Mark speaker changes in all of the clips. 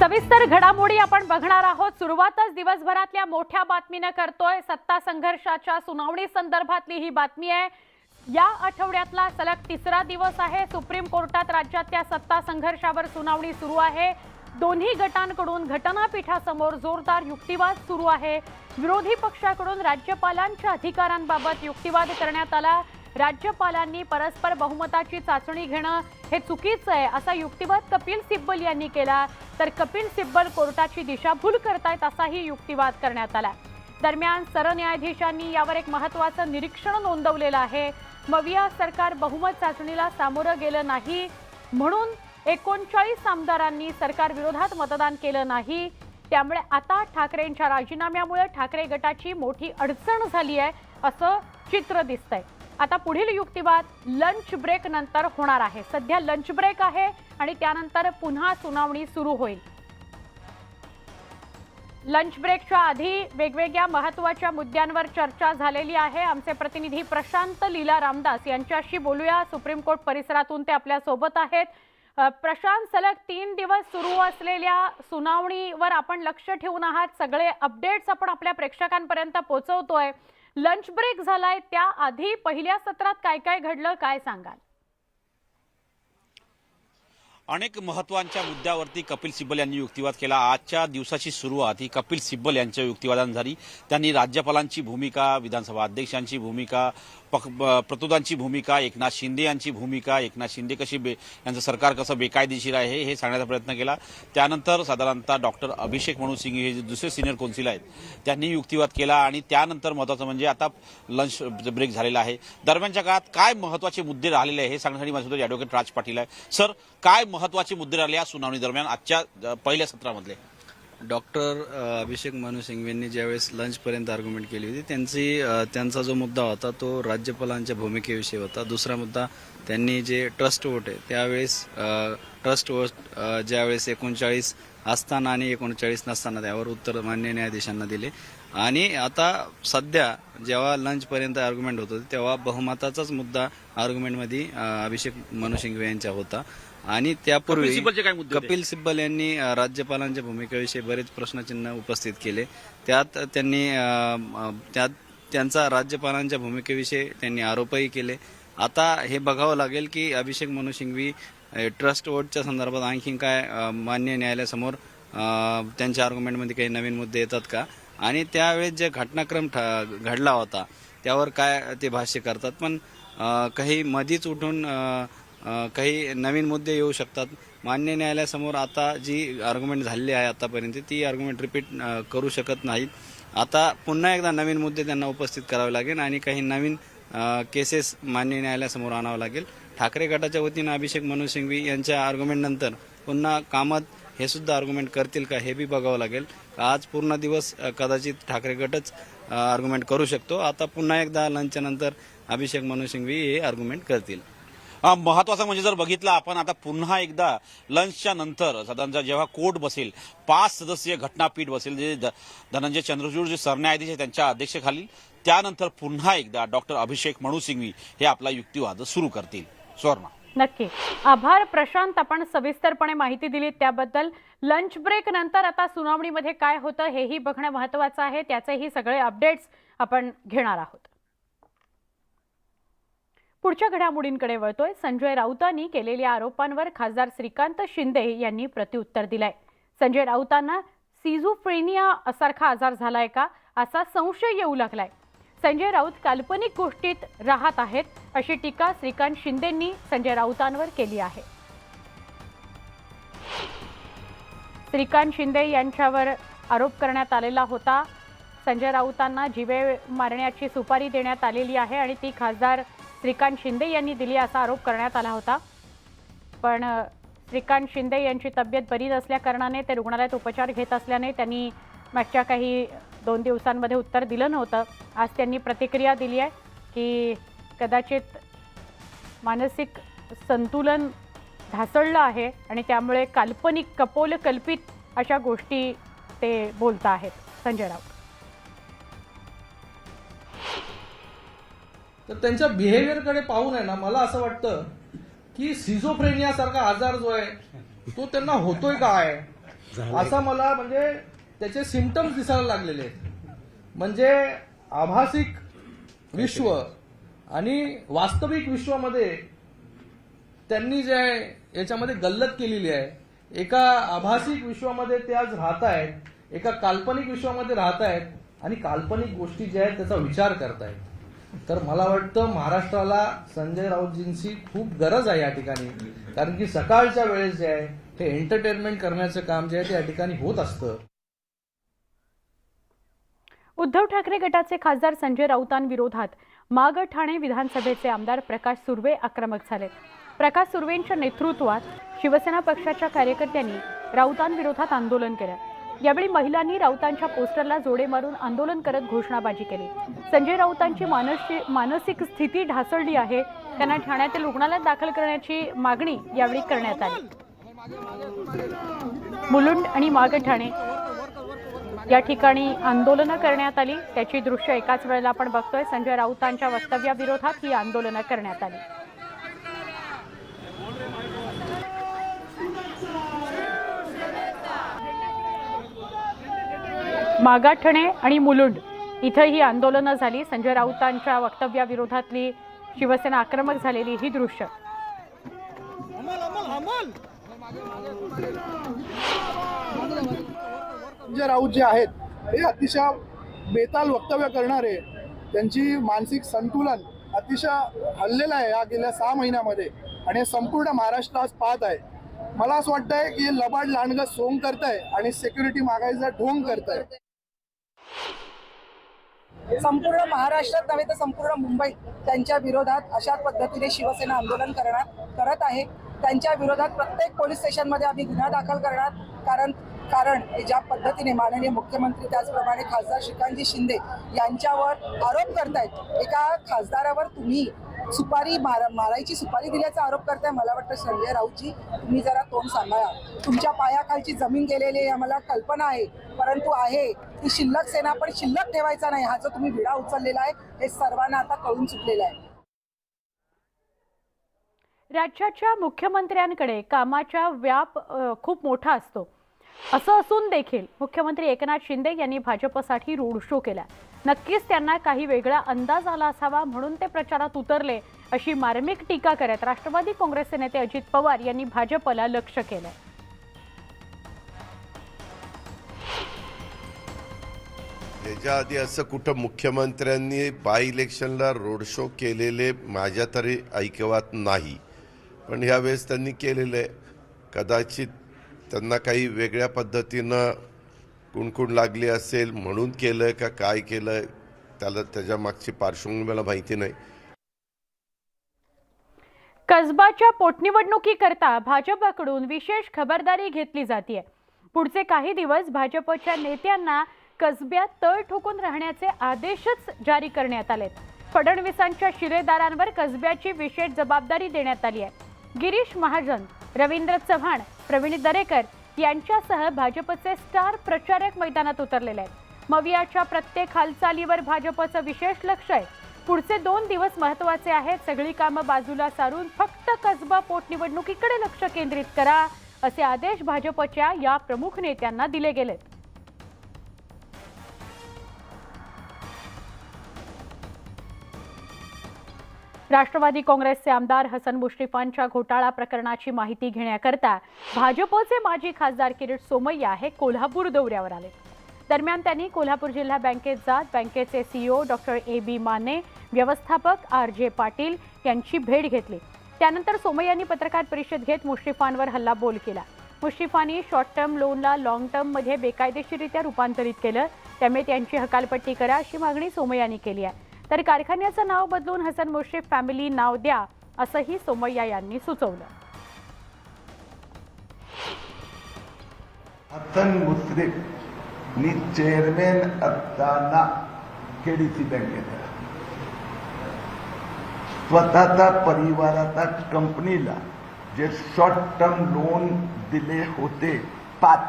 Speaker 1: सविस्तर घडामोडी आपण बघणार आहोत. सुरुवातच दिवसभरातल्या मोठ्या बातमीनं करतोय. सत्ता संघर्षाच्या सुनावणी संदर्भातली ही बातमी आहे. या आठवड्यातला सलग तिसरा दिवस आहे. सुप्रीम कोर्टात राज्यातल्या सत्ता संघर्षावर सुनावणी सुरू आहे. दोन्ही गटांकडून घटनापीठासमोर जोरदार युक्तिवाद सुरू आहे. विरोधी पक्षाकडून राज्यपालांच्या अधिकारांबाबत युक्तिवाद करण्यात आला. राज्यपालांनी परस्पर बहुमताची चाचणी घेणं हे चुकीचं आहे असा युक्तिवाद कपिल सिब्बल यांनी केला. तर कपिल सिब्बल कोर्टाची दिशाभूल करतायत असाही युक्तिवाद करण्यात आला. दरम्यान सरन्यायाधीशांनी यावर एक महत्वाचं निरीक्षण नोंदवलेलं आहे. मविया सरकार बहुमत चाचणीला सामोरं गेलं नाही म्हणून एकोणचाळीस आमदारांनी सरकार विरोधात मतदान केलं नाही. त्यामुळे आता ठाकरेंच्या राजीनाम्यामुळे ठाकरे गटाची मोठी अडचण झाली आहे असं चित्र दिसतंय. आता पुढील युक्तिवाद लंच ब्रेक नंतर होणार आहे. सध्या लंच ब्रेक आहे आणि त्यानंतर पुन्हा सुनावणी सुरू होईल. लंच ब्रेकच्या आधी वेगवेगळ्या महत्त्वाच्या मुद्द्यांवर चर्चा झालेली आहे. आमचे प्रतिनिधी प्रशांत लीला रामदास यांच्याशी बोलूया. सुप्रीम कोर्ट परिसरातून ते आपल्यासोबत आहेत. प्रशांत सलग तीन दिवस सुरू असलेल्या सुनावणीवर आपण लक्ष ठेवून आहात. सगळे अपडेट्स आपण आपल्या प्रेक्षकांपर्यंत पोहोचवतोय लंच ब्रेक झालाय त्याआधी पहिल्या सत्रात काय काय घडलं काय सांगाल?
Speaker 2: अनेक महत्त्वाच्या मुद्द्यावरती कपिल सिब्बल यांनी युक्तिवाद केला. आजच्या दिवसाची सुरुवात ही कपिल सिब्बल यांच्या युक्तिवादानं झाली. त्यांनी राज्यपालांची भूमिका विधानसभा अध्यक्षांची भूमिका पक प्रतोदांची भूमिका एकनाथ शिंदे यांची भूमिका एकनाथ शिंदे कशी बे यांचं सरकार कसं बेकायदेशीर आहे हे सांगण्याचा प्रयत्न केला. त्यानंतर साधारणतः डॉक्टर अभिषेक मनु सिंग हे जे दुसरे सिनियर कौन्सिल आहेत त्यांनी युक्तिवाद केला आणि त्यानंतर महत्वाचं म्हणजे आता लंच ब्रेक झालेला आहे. दरम्यानच्या काळात काय महत्त्वाचे मुद्दे राहिलेले आहे हे सांगण्यासाठी माझ्यासोबत ॲडव्होकेट राज पाटील आहे. सर काय महत्त्वाचे मुद्दे राहिले या सुनावणी दरम्यान आजच्या पहिल्या सत्रामधले?
Speaker 3: डॉक्टर अभिषेक मनु सिंघवींनी ज्यावेळेस लंचपर्यंत आर्ग्युमेंट केली होती त्यांची त्यांचा जो मुद्दा होता तो राज्यपालांच्या भूमिकेविषयी होता. दुसरा मुद्दा त्यांनी जे ट्रस्ट वोट आहे त्यावेळेस ट्रस्ट वोट ज्यावेळेस एकोणचाळीस असताना आणि एकोणचाळीस नसताना त्यावर उत्तर मान्य न्यायाधीशांना दिले. आणि आता सध्या जेव्हा लंचपर्यंत आर्ग्युमेंट होत होते तेव्हा बहुमताचाच मुद्दा आर्ग्युमेंटमध्ये अभिषेक मनु सिंघवी यांचा होता. आणि
Speaker 2: कपिल
Speaker 3: त्यापूर्वी
Speaker 2: सिब्बलचे काय मुद्दे होते?
Speaker 3: कपिल सिब्बल यांनी अ, राज्यपालांच्या भूमिकेविषयी बरेच प्रश्नचिन्ह उपस्थित केले. त्यात त्यांनी अ, अ, त्यात त्यांचा राज्यपालांच्या भूमिकेविषयी त्यांनी आरोपही केले. आता हे बघावं लागेल की अभिषेक मनु सिंघवी अ, ट्रस्ट वोटच्या संदर्भात आणखी काय अ, मान्य न्यायालयासमोर अ, त्यांच्या आर्ग्युमेंटमध्ये काही नवीन मुद्दे येतात का? आणि त्यावेळेस जे घटनाक्रम ठ- घडला होता त्यावर काय ते भाष्य करतात? पण अ, काही मधीच उठून अ, काही नवीन मुद्दे येऊ शकतात. मान्य न्यायालयासमोर आता जी आर्ग्युमेंट झालेली आहे आतापर्यंत ती आर्ग्युमेंट रिपीट करू शकत नाहीत. आता पुन्हा एकदा नवीन मुद्दे त्यांना उपस्थित करावे लागेल आणि काही नवीन केसेस मान्य न्यायालयासमोर आणावं लागेल. ठाकरे गटाच्या वतीनं अभिषेक मनु सिंघवी यांच्या आर्ग्युमेंटनंतर पुन्हा कामात हे सुद्धा आर्ग्युमेंट करतील का हे बी बघावं लागेल. आज पूर्ण दिवस कदाचित ठाकरे गटच आर्ग्युमेंट करू शकतो. आता पुन्हा एकदा लंचनंतर अभिषेक मनु सिंघवी हे आर्ग्युमेंट करतील.
Speaker 2: महत्वाचं म्हणजे जर बघितलं आपण आता पुन्हा एकदा लंचच्या नंतर साधारणतः जेव्हा कोर्ट बसेल पाच सदस्यीय घटनापीठ बसेल जे धनंजय चंद्रचूड जे सरन्यायाधीश आहे त्यांच्या अध्यक्षेखाली त्यानंतर पुन्हा एकदा डॉक्टर अभिषेक मनु सिंघवी हे आपला युक्तिवाद सुरू करतील. स्वर्णा.
Speaker 1: नक्की. आभार प्रशांत आपण सविस्तरपणे माहिती दिली त्याबद्दल. लंच ब्रेक नंतर आता सुनावणीमध्ये काय होतं हेही बघणं महत्वाचं आहे. त्याचेही सगळे अपडेट्स आपण घेणार आहोत. पुढच्या घडामोडींकडे वळतोय. संजय राऊतांनी केलेल्या आरोपांवर खासदार श्रीकांत शिंदे यांनी प्रत्युत्तर दिलंय. संजय राऊतांना सिझोफ्रेनिया सारखा आजार झालाय का? असा संशय येऊ लागलाय. संजय राऊत काल्पनिक गोष्टीत राहत आहेत अशी टीका श्रीकांत शिंदेंनी संजय राऊतांवर केली आहे. श्रीकांत शिंदे यांच्यावर आरोप करण्यात आलेला होता. संजय राऊतांना जिवे मारण्याची सुपारी देण्यात आलेली आहे आणि ती खासदार श्रीकांत शिंदे यांनी दिली असा आरोप करण्यात आला होता. पण श्रीकांत शिंदे यांची तब्येत बरी नसल्याकारणाने ते रुग्णालयात उपचार घेत असल्याने त्यांनी मागच्या काही दोन दिवसांमध्ये उत्तर दिलं नव्हतं. आज त्यांनी प्रतिक्रिया दिली आहे की कदाचित मानसिक संतुलन ढासळलं आहे आणि त्यामुळे काल्पनिक कपोल कल्पित अशा गोष्टी ते बोलत आहेत संजय राऊत.
Speaker 4: तर त्यांच्या बिहेवियरकडे पाहून आहे ना मला असं वाटतं की सिझोफ्रेनिया सारखा आजार जो आहे तो त्यांना होतोय काय असं मला म्हणजे त्याचे सिमटम्स दिसायला लागलेले आहेत. म्हणजे आभासिक विश्व आणि वास्तविक विश्वामध्ये त्यांनी जे आहे याच्यामध्ये गल्लत केलेली आहे. एका आभासिक विश्वामध्ये ते आज राहत आहेत एका काल्पनिक विश्वामध्ये राहत आहेत आणि काल्पनिक गोष्टी ज्या आहेत त्याचा विचार करतायत. तर मला वाटतं महाराष्ट्राला संजय राऊतजींची खूप गरज आहे या ठिकाणी. कारण की सकाळच्या वेळेस जे आहे ते एंटरटेनमेंट करण्याचं काम जे आहे ते या ठिकाणी होत असतं.
Speaker 1: उद्धव ठाकरे गटाचे खासदार संजय राऊतांविरोधात माग ठाणे विधानसभेचे आमदार प्रकाश सुर्वे आक्रमक झाले. प्रकाश सुर्वेंच्या नेतृत्वात शिवसेना पक्षाच्या कार्यकर्त्यांनी राऊतांविरोधात आंदोलन केलं. यावेळी महिलांनी राऊतांच्या पोस्टरला जोडे मारून आंदोलन करत घोषणाबाजी केली. संजय राऊतांची मानसिक स्थिती ढासळली आहे. त्यांना ठाण्यातील रुग्णालयात दाखल करण्याची मागणी यावेळी करण्यात आली. मुलुंड आणि माग ठाणे. या ठिकाणी आंदोलनं करण्यात आली. त्याची दृश्य एकाच वेळेला आपण बघतोय. संजय राऊतांच्या वक्तव्याविरोधात ही आंदोलनं करण्यात आली. मागाठणे आणि मुलुंड इथं ही आंदोलनं झाली. संजय राऊतांच्या वक्तव्याविरोधातली शिवसेना आक्रमक झालेली ही दृश्य.
Speaker 5: संजय राऊत जे आहेत हे अतिशय बेताल वक्तव्य करणारे त्यांची मानसिक संतुलन अतिशय हल्लेलं आहे या गेल्या सहा महिन्यामध्ये आणि हे संपूर्ण महाराष्ट्र आज पाहत आहे. मला असं वाटतंय की लबाड लांडगं सोंग करताय आणि सेक्युरिटी मागायचा ढोंग करताय.
Speaker 6: संपूर्ण महाराष्ट्रात नव्हे तर संपूर्ण मुंबईत त्यांच्या विरोधात अशा पद्धतीने शिवसेना आंदोलन करणार करत आहे. त्यांच्या विरोधात प्रत्येक पोलीस स्टेशनमध्ये आम्ही गुन्हा दाखल करणार. कारण कारण ज्या पद्धतीने माननीय मुख्यमंत्री त्याचप्रमाणे खासदार श्रीकांतजी शिंदे यांच्यावर आरोप करतायत एका खासदारावर तुम्ही सुपारी मार मारायची सुपारी दिल्याचा आरोप करताय मला वाटतं संजय राऊतजी. तुम्ही जरा तोंड सांभाळा. तुमच्या पायाखालची जमीन गेलेली आहे आम्हाला कल्पना आहे. परंतु आहे ती शिल्लक सेना पण शिल्लक ठेवायचा नाही. हा जो तुम्ही विडा उचललेला आहे हे सर्वांना आता कळून चुकलेलं आहे.
Speaker 1: राज्याच्या मुख्यमंत्र्यांकडे कामाचा व्याप खूप मोठा असतो. असं असून देखील मुख्यमंत्री एकनाथ शिंदे यांनी भाजपसाठी रोड शो केला. नक्कीच त्यांना काही वेगळा अंदाज आला असावा म्हणून ते प्रचारात उतरले अशी मार्मिक टीका करत राष्ट्रवादी काँग्रेसचे नेते अजित पवार यांनी भाजपला लक्ष केलंय.
Speaker 7: त्याच्या आधी असं कुठं मुख्यमंत्र्यांनी बाय इलेक्शनला रोड शो केलेले माझ्या तरी ऐकवात नाही. पण ह्यावेळेस त्यांनी केलेले कदाचित त्यांना काही वेगळ्या पद्धतीनं कुणकुण लागली असेल म्हणून केलं का काय केलं त्याला त्याच्या मागची पार्श्वभूमी मला माहिती नाही.
Speaker 1: कसबाच्या पोटनिवडणुकीकरता भाजपकडून विशेष खबरदारी घेतली जाते पुढचे काही दिवस भाजपच्या नेत्यांना कसब्यात तळ ठोकून राहण्याचे आदेशच जारी करण्यात आले फडणवीसांच्या शिलेदारांवर कसब्याची विशेष जबाबदारी देण्यात आली आहे गिरीश महाजन रवींद्र चव्हाण प्रवीण दरेकर यांच्यासह भाजपचे स्टार प्रचारक मैदानात उतरलेले आहेत. मवियाच्या प्रत्येक हालचालीवर भाजपचं विशेष लक्ष आहे. पुढचे दोन दिवस महत्त्वाचे आहेत. सगळी कामं बाजूला सारून फक्त कसबा पोटनिवडणुकीकडे लक्ष केंद्रित करा असे आदेश भाजपच्या या प्रमुख नेत्यांना दिले गेलेत. राष्ट्रवादी काँग्रेसचे आमदार हसन मुश्रीफांच्या घोटाळा प्रकरणाची माहिती घेण्याकरता भाजपचे माजी खासदार किरीट सोमय्या हे कोल्हापूर दौऱ्यावर आले. दरम्यान त्यांनी कोल्हापूर जिल्हा बँकेत जात बँकेचे CEO doctor A B Mane व्यवस्थापक आर जे पाटील यांची भेट घेतली. त्यानंतर सोमय्यांनी पत्रकार परिषद घेत मुश्रीफांवर हल्लाबोल केला. मुश्रीफांनी शॉर्ट टर्म लोनला लॉंग टर्ममध्ये बेकायदेशीररित्या रूपांतरित केलं. त्यामुळे त्यांची हकालपट्टी करा अशी मागणी सोमय्यांनी केली आहे. तर कारखान्याचं नाव बदलून हसन मुश्रीफ फॅमिली नाव द्या असंही सोमय्या यांनी सुचवलं.
Speaker 8: हसन मुश्रीफ नी चेअरमॅन असताना केडीसी बँकेत स्वतःचा परिवाराचा कंपनीला जे शॉर्ट टर्म लोन दिले होते पाच.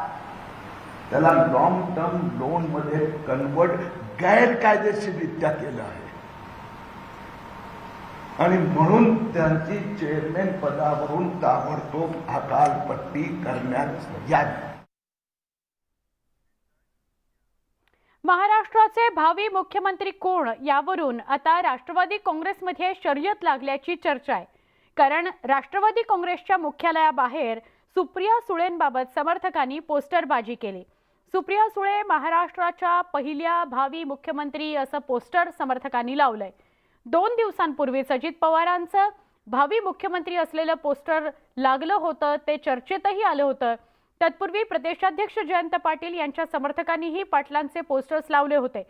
Speaker 8: त्याला लॉंग टर्म लोनमध्ये कन्वर्ट गैरकायदेशीररित्या केलं आहे. आणि म्हणून त्यांची चेअरमॅन पदावरून ताबडतोब हकालपट्टी करण्यात यावी.
Speaker 1: महाराष्ट्राचे भावी मुख्यमंत्री कोण यावरून आता राष्ट्रवादी काँग्रेसमध्ये शर्यत लागल्याची चर्चा आहे. कारण राष्ट्रवादी काँग्रेसच्या मुख्यालयाबाहेर सुप्रिया सुळेंबाबत समर्थकांनी पोस्टरबाजी केली. सुप्रिया सुळे महाराष्ट्राच्या पहिल्या भावी मुख्यमंत्री असं पोस्टर समर्थकांनी लावलंय. दोन दिवसांपूर्वी अजित पवारांचं भावी मुख्यमंत्री असलेलं पोस्टर लागलं होतं ते चर्चेतही आलं होतं. तत्पूर्वी प्रदेशाध्यक्ष जयंत पाटील यांच्या समर्थकांनीही पाटलांचे पोस्टर्स लावले होते.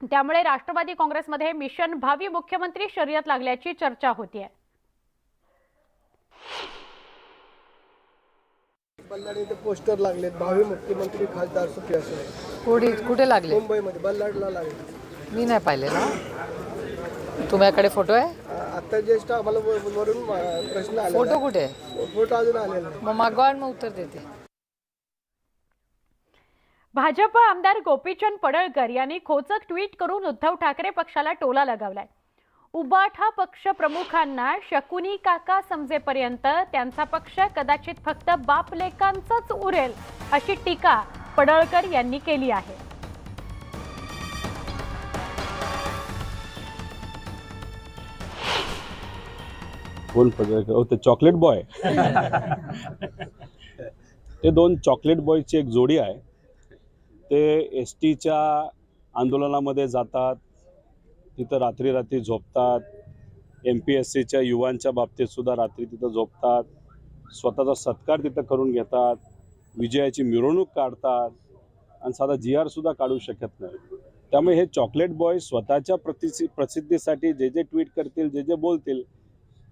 Speaker 1: त्यामुळे राष्ट्रवादी काँग्रेसमध्ये मिशन भावी मुख्यमंत्री शर्यत लागल्याची चर्चा होतीये.
Speaker 9: बल्लाड इथे पोस्टर लागलेत. भावी मुख्यमंत्री खासदार सुप्रिया सुळे.
Speaker 10: कुठे कुठे लागले?
Speaker 9: मुंबईमध्ये बल्लाडला लागले.
Speaker 10: मी नाही पाहिलेला तुम्हाला फोटो आहे?
Speaker 9: आता ज्येष्ठ आम्हाला व- वरून मा- प्रश्न आले
Speaker 10: फोटो कुठे? आहे
Speaker 9: फोटो अजून आलेला नाही.
Speaker 10: मग मागवा आणि मग उत्तर देते.
Speaker 1: भाजप आमदार गोपीचंद पडळकर यांनी खोचक ट्विट करून उद्धव ठाकरे पक्षाला टोला लगावलाय. उबाठा पक्ष प्रमुखांना शकुनी काका समजेपर्यंत त्यांचा पक्ष कदाचित फक्त बापलेकांचाच उरेल अशी टीका पडळकर यांनी केली आहे.
Speaker 11: कोण पदार्थ ते चॉकलेट बॉय ते दोन चॉकलेट बॉयची एक जोडी आहे. ते एस टीच्या आंदोलनामध्ये जातात. तिथं रात्री रात्री झोपतात. एम पी एस सीच्या युवांच्या बाबतीतसुद्धा रात्री तिथं झोपतात. स्वतःचा सत्कार तिथं करून घेतात. विजयाची मिरवणूक काढतात. आणि साधा जी आर सुद्धा काढू शकत नाही. त्यामुळे हे चॉकलेट बॉय स्वतःच्या प्रति प्रसिद्धीसाठी जे जे ट्विट करतील जे जे बोलतील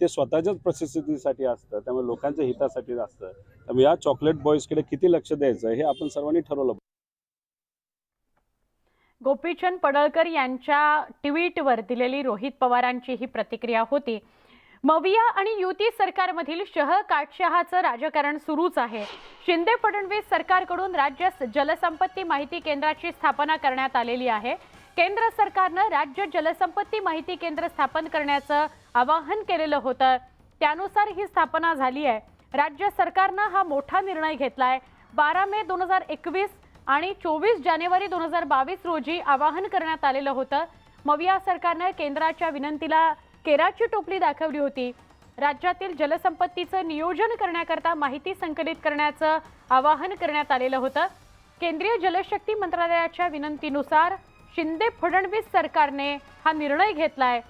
Speaker 11: ते स्वतःच्याच प्रसिद्धीसाठी असतं त्यामुळे लोकांच्या हितासाठी असतं. त्यामुळे या चॉकलेट बॉईजकडे किती लक्ष द्यायचं हे आपण सर्वांनी ठरवलं
Speaker 1: गोपीचंद पडळकर यांच्या ट्विटवर दिलेली रोहित पवारांची ही प्रतिक्रिया होती मविया आणि युती सरकारमधील शह काटशहाचं राजकारण सुरूच आहे. शिंदे फडणवीस सरकारकडून राज्य जलसंपत्ती माहिती केंद्राची स्थापना करण्यात आलेली आहे. केंद्र सरकारनं राज्य जलसंपत्ती माहिती केंद्र स्थापन करण्याचं आवाहन केलेलं होतं. त्यानुसार ही स्थापना झाली आहे. राज्य सरकारनं हा मोठा निर्णय घेतला आहे बारा मे दोन हजार एकवीस आणि चोवीस जानेवारी दोन हजार बावीस रोजी आवाहन करण्यात आलेलं होतं. मविया सरकारनं केंद्राच्या विनंतीला केराची टोपली दाखवली होती. राज्यातील जलसंपत्तीचं नियोजन करण्याकरता माहिती संकलित करण्याचं आवाहन करण्यात आलेलं होतं. केंद्रीय जलशक्ती मंत्रालयाच्या विनंतीनुसार शिंदे फडणवीस सरकारने हा निर्णय घेतला आहे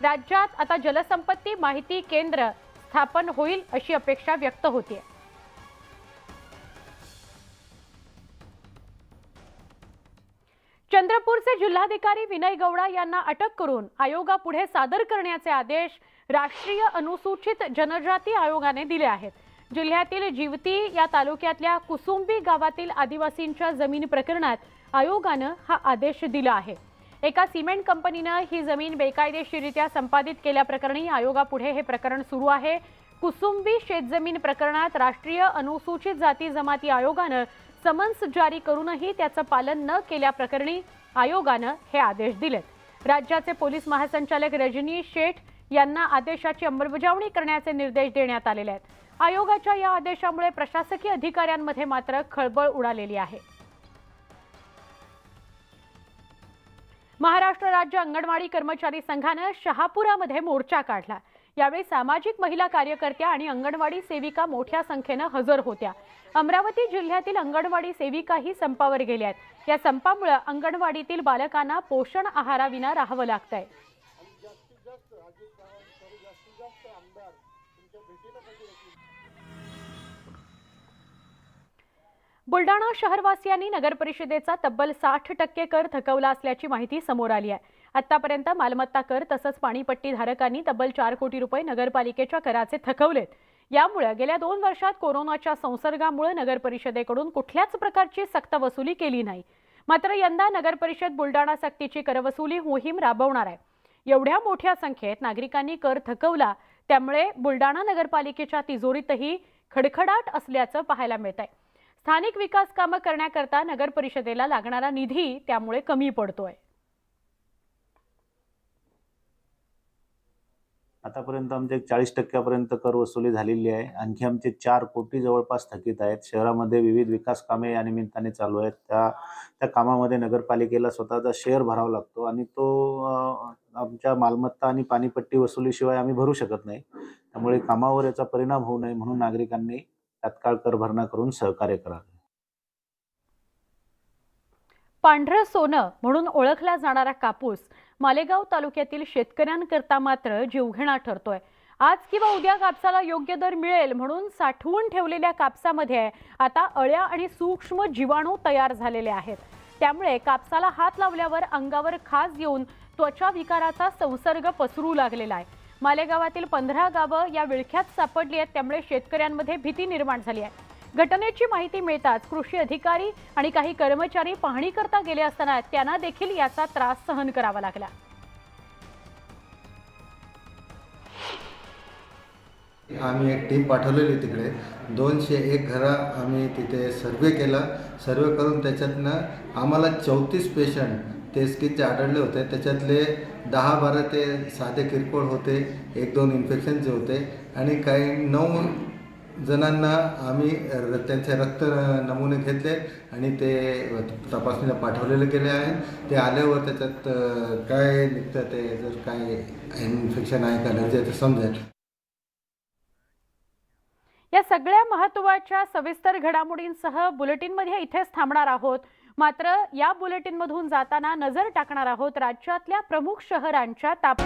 Speaker 1: राज्यात आता जलसंपत्ती माहिती केंद्र स्थापन होईल अशी अपेक्षा व्यक्त होते चंद्रपूरचे जिल्हाधिकारी विनय गौडा यांना अटक करून आयोगापुढे सादर करण्याचे आदेश राष्ट्रीय अनुसूचित जनजाती आयोगाने दिले आहेत. जिल्ह्यातील जिवती या तालुक्यातल्या कुसुंबी गावातील आदिवासींच्या जमीन प्रकरणात आयोगानं हा आदेश दिला आहे. एका सिमेंट कंपनीनं ही जमीन बेकायदेशीरित्या संपादित केल्याप्रकरणी आयोगापुढे हे प्रकरण सुरू आहे. कुसुंबी शेतजमीन प्रकरणात राष्ट्रीय अनुसूचित जाती जमाती आयोगानं समन्स जारी करूनही त्याचं पालन न केल्याप्रकरणी आयोगानं हे आदेश दिलेत. राज्याचे पोलीस महासंचालक रजनी शेठ यांना आदेशाची अंमलबजावणी करण्याचे निर्देश देण्यात आलेले आहेत. आयोगाच्या या आदेशामुळे प्रशासकीय अधिकाऱ्यांमध्ये मात्र खळबळ उडालेली आहे. महाराष्ट्र राज्य अंगणवाडी कर्मचारी संघानं शहापुरामध्ये मोर्चा काढला. यावेळी सामाजिक महिला कार्यकर्त्या आणि अंगणवाडी सेविका मोठ्या संख्येनं हजर होत्या. अमरावती जिल्ह्यातील अंगणवाडी सेविकाही संपावर गेल्या आहेत. या संपामुळे अंगणवाडीतील बालकांना पोषण आहाराविना राहावं लागतंय. बुलडाणा शहरवासियांनी नगर परिषदेचा तब्बल साठ टक्के कर थकवला असल्याची माहिती समोर आली आहे. आतापर्यंत मालमत्ता कर तसंच पाणीपट्टी धारकांनी तब्बल चार कोटी रुपये नगरपालिकेच्या कराचे थकवलेत. यामुळे गेल्या दोन वर्षात कोरोनाच्या संसर्गामुळे नगर परिषदेकडून कुठल्याच प्रकारची सक्त वसुली केली नाही. मात्र यंदा नगर परिषद बुलडाणा सक्तीची करवसुली मोहीम राबवणार आहे. एवढ्या मोठ्या संख्येत नागरिकांनी कर थकवला त्यामुळे बुलडाणा नगरपालिकेच्या तिजोरीतही खडखडाट असल्याचं पाहायला मिळत आहे स्थानिक विकास कामं करण्याकरता नगर परिषदेला लागणारा निधी त्यामुळे कमी पडतोय.
Speaker 12: आतापर्यंत आमचे चाळीस टक्क्यापर्यंत कर वसुली झालेली आहे. आणखी आमचे चार कोटी जवळपास थकीत आहेत. शहरामध्ये विविध विकास कामे या निमित्ताने चालू आहेत. त्या त्या कामामध्ये नगरपालिकेला स्वतःचा शेअर भरावा लागतो आणि तो आमच्या मालमत्ता आणि पाणीपट्टी वसुलीशिवाय आम्ही भरू शकत नाही. त्यामुळे कामावर याचा परिणाम होऊ नये म्हणून नागरिकांनी तात्काळ कर भरणा करून सहकार्य करावे.
Speaker 1: पांढरं सोनं म्हणून ओळखला जाणारा कापूस मालेगाव तालुक्यातील शेतकऱ्यांकरता मात्र जीवघेणा ठरतोय. आज किंवा उद्या कापसाला योग्य दर मिळेल म्हणून साठवून ठेवलेल्या कापसामध्ये आता अळ्या आणि सूक्ष्म जीवाणू तयार झालेले आहेत. त्यामुळे कापसाला हात लावल्यावर अंगावर खाज येऊन त्वचा विकाराचा संसर्ग पसरू लागलेला आहे. मालेगावातील पंधरा गावं या विळख्यात सापडली आहेत त्यामुळे शेतकऱ्यांमध्ये भीती निर्माण झाली आहे. घटनेची माहिती मिळताच कृषी अधिकारी आणि काही कर्मचारी पाहणी करता गेले असताना त्यांना देखील याचा त्रास सहन करावा लागला.
Speaker 13: आम्ही एक टीम पाठवलेली तिकडे. दोनशे एक घरा आम्ही तिथे सर्वे केला. सर्वे करून त्याच्यातनं आम्हाला चौतीस पेशंट ते स्किनचे आढळले होते. त्याच्यातले दहा बारा ते साधे किरकोळ होते एक दोन इन्फेक्शनचे होते. आणि काही नऊ जणांना आम्ही र- त्यांचे रक्त नमुने घेतले आणि ते तपासणीला पाठवलेले गेले आहे. ते आल्यावर त्याच्यात काय निघतं ते जर काय इन्फेक्शन आहे का अलर्जी आहे ते समजेल.
Speaker 1: या सगळ्या महत्त्वाच्या सविस्तर घडामोडींसह बुलेटिनमध्ये इथेच थांबणार आहोत. मात्र या बुलेटिनमधून जाताना नजर टाकणार आहोत राज्यातल्या प्रमुख शहरांच्या ताप